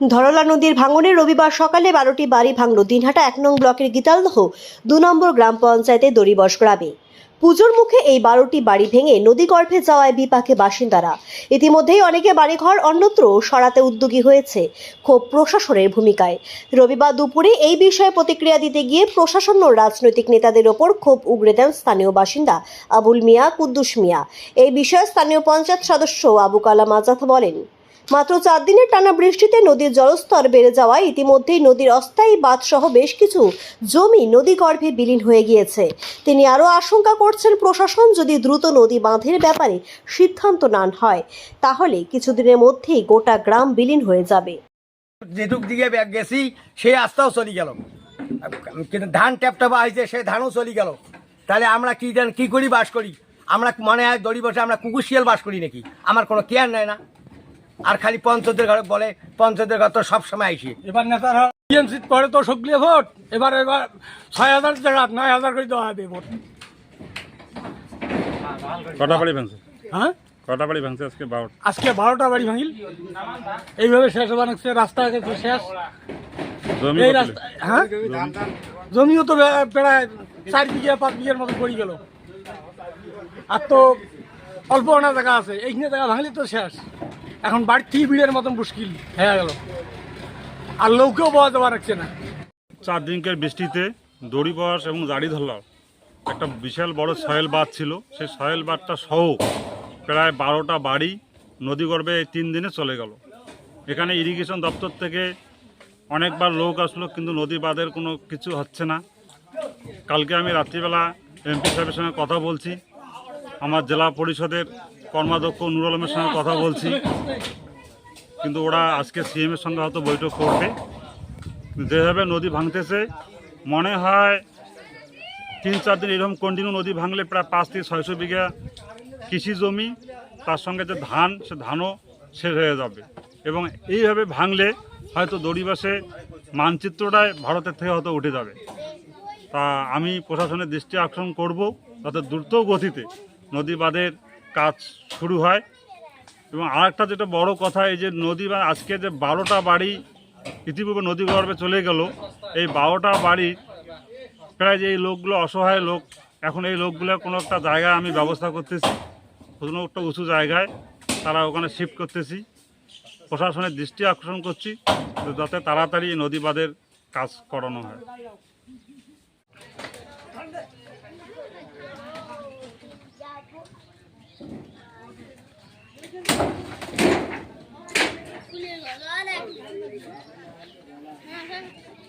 ধরলা নদীর ভাঙনে রবিবার সকালে বারোটি বাড়ি ভাঙল। দিনহাটা এক নং ব্লকের গীতালদহ, দু নম্বর গ্রাম পঞ্চায়েতে দড়িবস গ্রামে। পুজোর মুখে এই বারোটি বাড়ি ভেঙে নদীগর্ভে যাওয়ায় বিপাকে বাসিন্দারা। ইতিমধ্যেই অনেকে বাড়িঘর, অন্যত্র সরাতে উদ্যোগী হয়েছে ক্ষোভ প্রশাসনের ভূমিকায়। রবিবার দুপুরে এই বিষয়ে প্রতিক্রিয়া দিতে গিয়ে প্রশাসন ও রাজনৈতিক নেতাদের ওপর ক্ষোভ উগড়ে দেন স্থানীয় বাসিন্দা আবুল মিয়া, কুদ্দুস মিয়া। এই বিষয়ে স্থানীয় পঞ্চায়েত সদস্য আবু কালাম আজাদ বলেন। মাত্র চার দিনের টানা বৃষ্টিতে নদীর জলস্তর বেড়ে যাওয়ায় ইতিমধ্যেই নদীর অস্থায়ী বাঁধ সহ বেশ কিছু জমি নদীগর্ভে বিলীন হয়ে গিয়েছে। তিনি আরও আশঙ্কা করছেন প্রশাসন যদি দ্রুত নদী বাঁধের ব্যাপারে সিদ্ধান্ত না হয়, তাহলে কিছুদিনের মধ্যেই গোটা গ্রাম বিলীন হয়ে যাবে। যেটুক দিকে গেছি, সেই রাস্তাও চলে গেল। কিন্তু ধান ট্যাপটাপ আইছে সেই ধানও চলে গেল। তাহলে আমরা কি জান, কি করি বাস করি? আমরা মনে হয় দড়ি বসে আমরা কুকুর শিয়াল বাস করি নাকি? আমার কোনো কেয়ার নেয় না। আর খালি পঞ্চায়েতের ঘরে বলে পঞ্চায়েতের ঘর তো সবসময় আইসি। এবার নেতারা টিএমসি পরে তো সক্রিয় ভোট এবার এবার ছয় হাজার জায়গা নয় হাজার করে দেওয়া হবে ভোট। কটা বাড়ি ভাঙছে? হ্যাঁ? কটা বাড়ি ভাঙছে আজকে বারোটা? আজকে বারোটা বাড়ি ভাঙিল। এইভাবে শেষ রাস্তা গেছে শেষ। এই রাস্তা হ্যাঁ? জমিও তো প্রায় চার বিঘা পাঁচ বিঘার মতো পড়ে গেল। আর তো অল্প অনা জায়গা আছে এইখানে জায়গা ভাঙলে তো শেষ। এখন বাড়তি ভিড়ের মতন মুশকিল হয়ে গেল। আর লোকেও পাওয়া যাওয়া রাখছে না। চার দিনকার বৃষ্টিতে দড়ি বয়স এবং দাড়ি ধরলাম। একটা বিশাল বড় সয়েল বাঁধ ছিল। সেই সয়েল বাঁধটা সহ প্রায় বারোটা বাড়ি নদীগর্ভে এই তিন দিনে চলে গেল। এখানে ইরিগেশন দপ্তর থেকে অনেকবার লোক আসলো, কিন্তু নদী বাঁধের কোনো কিছু হচ্ছে না। কালকে আমি রাত্রিবেলা এমপি সাহেবের সঙ্গে কথা বলছি। আমার জেলা পরিষদের কর্মাধ্যক্ষ নুর আলমের সঙ্গে কথা বলছি। কিন্তু ওরা আজকে সিএম এর সঙ্গে হয়তো বৈঠক করবে। যেভাবে নদী ভাঙতেছে, মনে হয় তিন চার দিন এরকম কন্টিনিউ নদী ভাঙলে প্রায় পাঁচ থেকে ছয়শো বিঘা কৃষি জমি, তার সঙ্গে যে ধান, সে ধানও শেষ হয়ে যাবে। এবং এইভাবে ভাঙলে হয়তো দড়িবাসে মানচিত্রটায় ভারতের থেকে হয়তো উঠে যাবে। তা আমি প্রশাসনের দৃষ্টি আকর্ষণ করব যাতে দ্রুত গতিতে নদী বাঁধের কাজ শুরু হয়। এবং আরেকটা যেটা বড় কথা, এই যে নদী বা আজকে যে বারোটা বাড়ি ইতিপূর্বে নদী গর্ভে চলে গেল, এই বারোটা বাড়ি প্রায় যে এই লোকগুলো অসহায় লোক, এখন এই লোকগুলো কোনো একটা জায়গায় আমি ব্যবস্থা করতেছি। কোনো একটা উঁচু জায়গায় তারা ওখানে শিফট করতেছি। প্রশাসনের দৃষ্টি আকর্ষণ করছি, যাতে তাড়াতাড়ি নদী বাঁধের কাজ করানো হয়। Thank you.